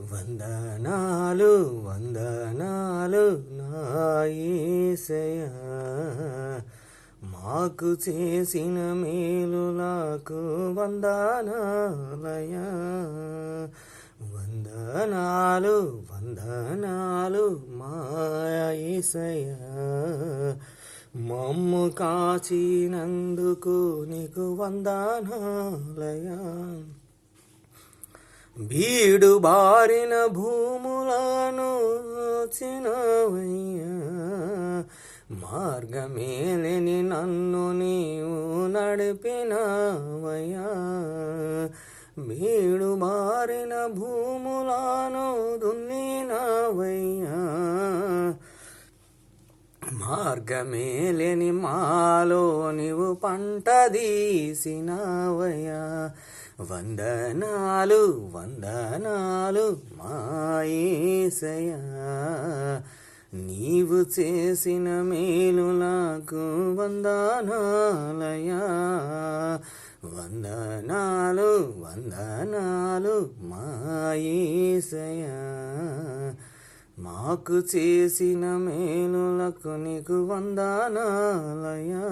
వందనాలు వందనాలు నాయసయ. మాకు చేసిన మేలులకు వందనాలయ. వందనాలు వందనాలు మాయసయ. మమ్ము కాచినందుకు నీకు వందనాలయ. బీడు బారిన భూములను చినవయ్యా మార్గమేలిని నన్ను నీవు నడిపినవయ్యా. బీడు బారిన భూములను మార్గమేలేని మాలో నీవు పంట తీసినవయ్యా. వందనాలు వందనాలు మాయేసయా నీవు చేసిన మేలు నాకు వందనాలయా వందనాలు వందనాలు మాయేసయా మాకు చేసిన మేలులకు నీకు వందనాలయా